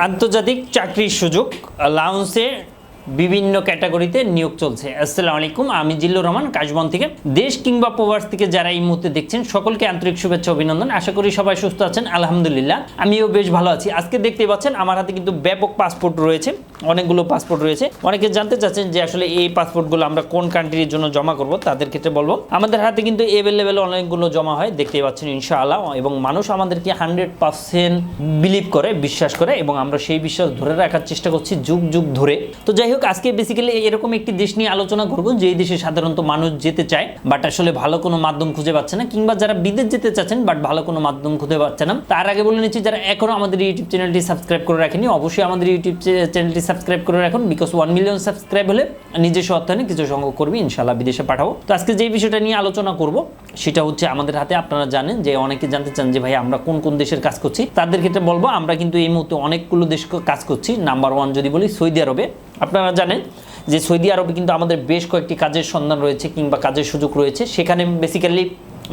আন্তর্জাতিক চাকরির সুযোগ লাউন্সে বিভিন্ন ক্যাটাগরিতে নিয়োগ চলছে। আসসালামু আলাইকুম, আমি জিল্লুর রহমান, কাশবন থেকে। দেশ কিংবা প্রবাস থেকে যারা এই মুহূর্তে দেখছেন, সকলকে আন্তরিক শুভেচ্ছা, অভিনন্দন। আশা করি সবাই সুস্থ আছেন, আলহামদুলিল্লাহ। আমিও বেশ ভালো আছি। আজকে দেখতে পাচ্ছেন, আমার হাতে কিন্তু ব্যাপক পাসপোর্ট রয়েছে, অনেকগুলো পাসপোর্ট রয়েছে। অনেকে জানতে চাচ্ছেন যে আসলে এই পাসপোর্টগুলো আমরা কোন কান্ট্রির জন্য জমা করব, তাদের ক্ষেত্রে বলব। আমাদের হাতে কিন্তু এভেলেবেল অনেকগুলো জমা হয় দেখতে পাচ্ছেন, ইনশাআল্লাহ। এবং মানুষ আমাদেরকে হান্ড্রেড পার্সেন্ট বিলিভ করে, বিশ্বাস করে, এবং আমরা সেই বিশ্বাস ধরে রাখার চেষ্টা করছি, যুগ যুগ ধরে। তো যাই হোক আজকে বেসিক্যালি এরকম একটি দেশ নিয়ে আলোচনা করব, যেই দেশে সাধারণত মানুষ যেতে চায় বাট আসলে ভালো কোনো মাধ্যম খুঁজে পাচ্ছে না, কিংবা যারা বিদেশ যেতে চাচ্ছেন বাট ভালো কোনো মাধ্যম খুঁজে পাচ্ছে না। তার আগে বলে নিচ্ছি, যারা এখনও আমাদের ইউটিউব চ্যানেলটি সাবস্ক্রাইব করে রাখেনি অবশ্যই আমাদের ইউটিউব চ্যানেলটি সাবস্ক্রাইব করে রাখুন বিকজ ওয়ান মিলিয়ন সাবস্ক্রাইব হলে নিজস্ব অর্থায়নে কিছু সংগ্রহ করবি ইনশাল্লাহ বিদেশে পাঠাবো। তো আজকে যে বিষয়টা নিয়ে আলোচনা করব সেটা হচ্ছে আমাদের হাতে। আপনারা জানেন যে অনেকে জানতে চান যে ভাই আমরা কোন কোন দেশের কাজ করছি। তাদের ক্ষেত্রে বলব, আমরা কিন্তু এই মুহূর্তে অনেকগুলো দেশ কাজ করছি। নাম্বার ওয়ান যদি বলি, সৌদি আরবে। আপনারা জানেন যে সৌদি আরবে কিন্তু আমাদের বেশ কয়েকটি কাজের সন্ধান রয়েছে কিংবা কাজের সুযোগ রয়েছে। সেখানে বেসিক্যালি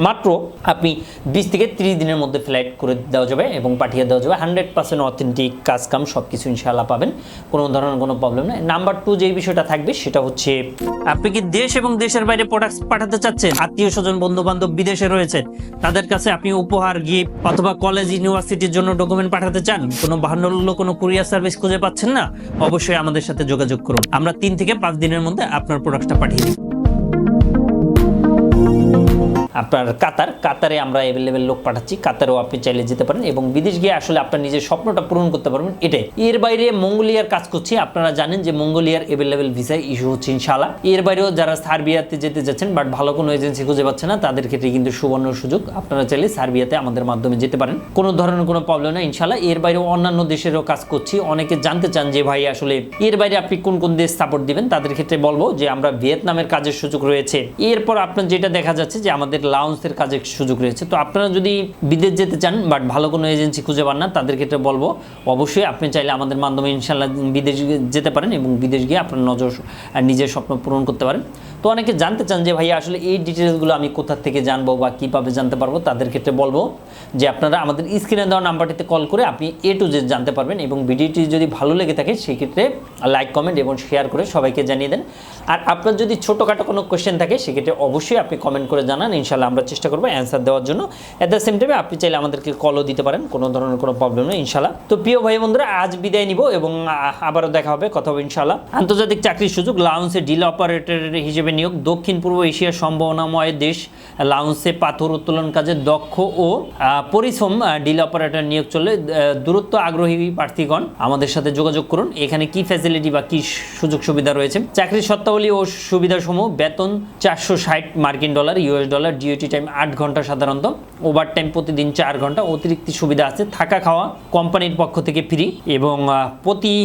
মাত্র আপনি বিশ থেকে তিরিশ দিনের মধ্যে ফ্লাইট করে দেওয়া যাবে এবং পাঠিয়ে দেওয়া যাবে। হান্ড্রেড পার্সেন্ট অথেন্টিক কাজ কাম সব কিছু ইনশাআল্লাহ পাবেন। কোনো ধরনের কোনো প্রবলেম নেই। নাম্বার টু যেই বিষয়টা থাকবে সেটা হচ্ছে, আপনি কি দেশ এবং দেশের বাইরে প্রোডাক্টস পাঠাতে চাচ্ছেন? আত্মীয় স্বজন বন্ধু বান্ধব বিদেশে রয়েছে। তাদের কাছে আপনি উপহার গিফট অথবা কলেজ ইউনিভার্সিটির জন্য ডকুমেন্ট পাঠাতে চান? কোনো বাহান্ন কোনো কুরিয়ার সার্ভিস খুঁজে পাচ্ছেন না? অবশ্যই আমাদের সাথে যোগাযোগ করুন। আমরা তিন থেকে পাঁচ দিনের মধ্যে আপনার প্রোডাক্টটা পাঠিয়ে দিই। আপনার কাতার, কাতারে আমরা অ্যাভেলেবেল লোক পাঠাচ্ছি, কাতারেও আপনি চাইলে যেতে পারেন এবং বিদেশ গিয়ে আসলে আপনার নিজের স্বপ্নটা পূরণ করতে পারবেন এটাই। এর বাইরে মঙ্গোলিয়ার কাজ করছি, আপনারা জানেন যে মঙ্গোলিয়ার অ্যাভেলেবেল ভিসা ইস্যু হচ্ছে ইনশাআল্লাহ। এর বাইরেও যারা সার্বিয়াতে যেতে যাচ্ছেন বাট ভালো কোনো এজেন্সি খুঁজে পাচ্ছে না, তাদের ক্ষেত্রে কিন্তু সুবর্ণ সুযোগ। আপনারা চাইলে সার্বিয়াতে আমাদের মাধ্যমে যেতে পারেন। কোনো ধরনের কোনো প্রবলেম নেই ইনশাআল্লাহ। এর বাইরেও অন্যান্য দেশেরও কাজ করছি। অনেকে জানতে চান যে ভাই আসলে এর বাইরে আপনি কোন কোন দেশ সাপোর্ট দিবেন? তাদের ক্ষেত্রে বলব যে আমরা ভিয়েতনামের কাজের সুযোগ রয়েছে। এরপর আপনার যেটা দেখা যাচ্ছে যে আমাদের লাউন্সের কাজের সুযোগ রয়েছে। তো আপনারা যদি বিদেশ যেতে চান বাট ভালো কোনো এজেন্সি খুঁজে পান না, তাদের ক্ষেত্রে বলব, অবশ্যই আপনি চাইলে আমাদের মাধ্যমে ইনশাল্লাহ বিদেশ যেতে পারেন এবং বিদেশ গিয়ে আপনার নজর নিজের স্বপ্ন পূরণ করতে পারেন। তো অনেকে জানতে চান যে, ভাইয়া, আসলে এই ডিটেলসগুলো আমি কোথা থেকে জানব বা কীভাবে জানতে পারব? তাদের ক্ষেত্রে বলব যে, আপনারা আমাদের স্ক্রিনে দেওয়া নাম্বারটিতে কল করে আপনি এ টু জেড জানতে পারবেন এবং ভিডিওটি যদি ভালো লেগে থাকে, সেক্ষেত্রে লাইক কমেন্ট এবং শেয়ার করে সবাইকে জানিয়ে দেন। আর আপনার যদি ছোটোখাটো কোনো কোয়েশ্চেন থাকে, সেক্ষেত্রে অবশ্যই আপনি কমেন্ট করে জানান। ইনশাল্লাহ আমরা চেষ্টা করব অ্যান্সার দেওয়ার জন্য। অ্যাট দ্য সেম টাইমে আপনি চাইলে আমাদেরকে কলও দিতে পারেন, কোনো ধরনের কোনো প্রবলেম নেই ইনশাল্লাহ তো প্রিয় ভাই বন্ধুরা, আজ বিদায় নিব এবং আবারও দেখা হবে, কথা হবে ইনশাল্লাহ আন্তর্জাতিক চাকরির সুযোগ লাউন্সে ডিল অপারেটর হিসেবে নিয়োগ, দক্ষিণ পূর্ব এশিয়ার সম্ভাবনাময় দেশ লাউন্সে পাথর উত্তোলন কাজে দক্ষ ও পরিশ্রম ডিল অপারেটর নিয়োগ চলে দূরত্ব আগ্রহী প্রার্থীগণ, আমাদের সাথে যোগাযোগ করুন। এখানে কি ফ্যাসিলিটি বা কি সুযোগ সুবিধা রয়েছে? চাকরির শর্তাবলী ও সুবিধাসমূহ, বেতন চারশো ষাট মার্কিন dollar US dollar duty time আট ঘণ্টা সাধারণত ওভার টাইম প্রতিদিন চার ঘণ্টা, অতিরিক্ত সুবিধা আছে, থাকা খাওয়া কোম্পানির পক্ষ থেকে ফ্রি এবং প্রতি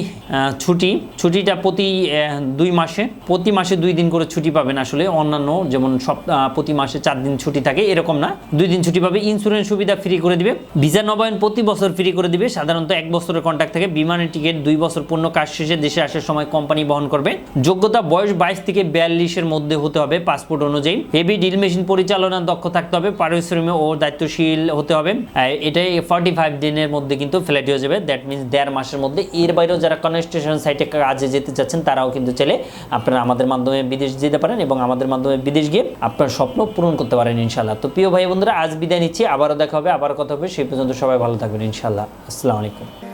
ছুটি, ছুটিটা প্রতি দুই মাসে, প্রতি মাসে দুই দিন করে ছুটি পাবেন আসলে, অন্যান্য যেমন সব প্রতি মাসে চার দিন ছুটি থাকে, এরকম না, দুই দিন ছুটি পাবে ইন্স্যুরেন্স সুবিধা ফ্রি করে দিবে ভিসা নবায়ন প্রতি বছর ফ্রি করে দিবে, সাধারণত এক বছরের কন্ট্রাক্ট থাকে, বিমানের টিকিট দুই বছর পূর্ণ কাজ শেষে দেশে আসার সময় কোম্পানি বহন করবে, যোগ্যতা বয়স বাইশ থেকে বিয়াল্লিশের মধ্যে হতে হবে পাসপোর্ট অনুযায়ী হেভি ডিল মেশিন পরিচালনার দক্ষ থাকতে হবে, পারিশ্রমিক ও দায়িত্বশীল হতে হবে। এটাই ফর্টি ফাইভ দিনের মধ্যে কিন্তু ফ্ল্যাট হয়ে যাবে। দ্যাট মিনস দেড় মাসের মধ্যে। এর বাইরেও যারা কনস্ট্রাকশন সাইটে কাজে যেতে চাচ্ছেন, তারাও কিন্তু চাইলে আপনারা আমাদের মাধ্যমে বিদেশ যেতে পারেন এবং আমাদের মাধ্যমে বিদেশ গিয়ে আপনার স্বপ্ন পূরণ করতে পারেন ইনশাল্লাহ তো প্রিয় ভাই বন্ধুরা আজ বিদায় নিচ্ছি। আবারও দেখা হবে আবার কথা হবে। সেই পর্যন্ত সবাই ভালো থাকবেন ইনশাল্লাহ আসসালামু আলাইকুম।